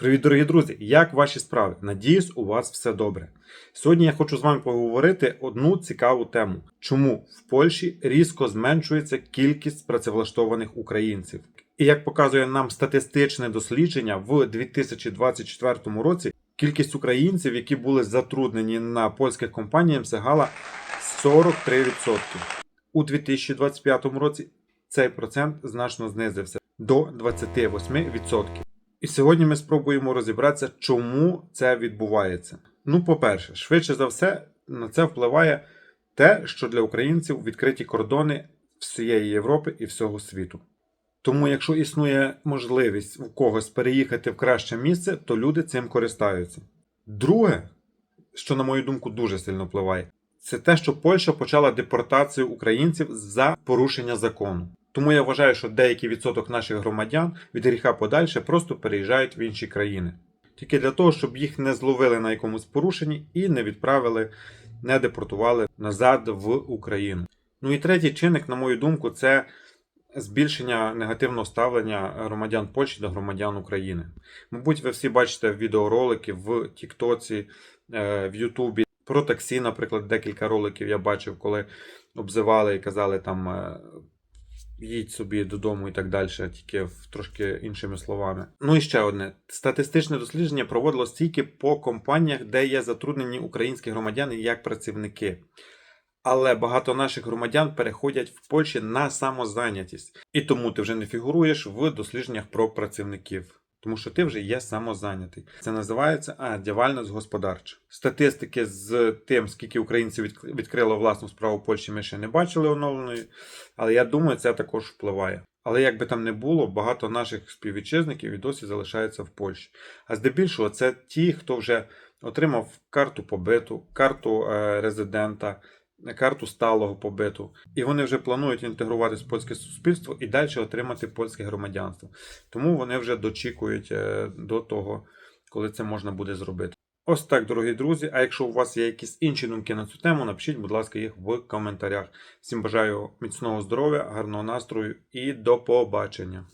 Привіт, дорогі друзі! Як ваші справи? Надіюсь, у вас все добре. Сьогодні я хочу з вами поговорити одну цікаву тему: чому в Польщі різко зменшується кількість працевлаштованих українців? І як показує нам статистичне дослідження, в 2024 році кількість українців, які були затруднені на польських компаніях, сягала 43%. У 2025 році цей процент значно знизився до 28%. І сьогодні ми спробуємо розібратися, чому це відбувається. Ну, по-перше, швидше за все, на це впливає те, що для українців відкриті кордони всієї Європи і всього світу. Тому, якщо існує можливість у когось переїхати в краще місце, то люди цим користаються. Друге, що, на мою думку, дуже сильно впливає, це те, що Польща почала депортацію українців за порушення закону. Тому я вважаю, що деякий відсоток наших громадян від гріха подальше просто переїжджають в інші країни. Тільки для того, щоб їх не зловили на якомусь порушенні і не відправили, не депортували назад в Україну. Ну і третій чинник, на мою думку, це збільшення негативного ставлення громадян Польщі до громадян України. Мабуть, ви всі бачите відеоролики в Тіктоці, е, в Ютубі. Про таксі, наприклад, декілька роликів я бачив, коли обзивали і казали там е, їдь собі додому і так далі, тільки в трошки іншими словами. Ну і ще одне: статистичне дослідження проводилось тільки по компаніях, де є затруднені українські громадяни як працівники. Але багато наших громадян переходять в Польщі на самозайнятість, і тому ти вже не фігуруєш в дослідженнях про працівників. Тому що ти вже є самозайнятий. Це називається а, діяльність господарча. Статистики з тим, скільки українців відк- відкрило власну справу в Польщі, ми ще не бачили оновленої, але я думаю, це також впливає. Але як би там не було, багато наших співвітчизників і досі залишаються в Польщі. А здебільшого це ті, хто вже отримав карту побиту, карту е, резидента, карту сталого побиту. І вони вже планують інтегруватися в польське суспільство і далі отримати польське громадянство. Тому вони вже дочікують е, до того, коли це можна буде зробити. Ось так, дорогі друзі. А якщо у вас є якісь інші думки на цю тему, напишіть, будь ласка, їх в коментарях. Всім бажаю міцного здоров'я, гарного настрою і до побачення.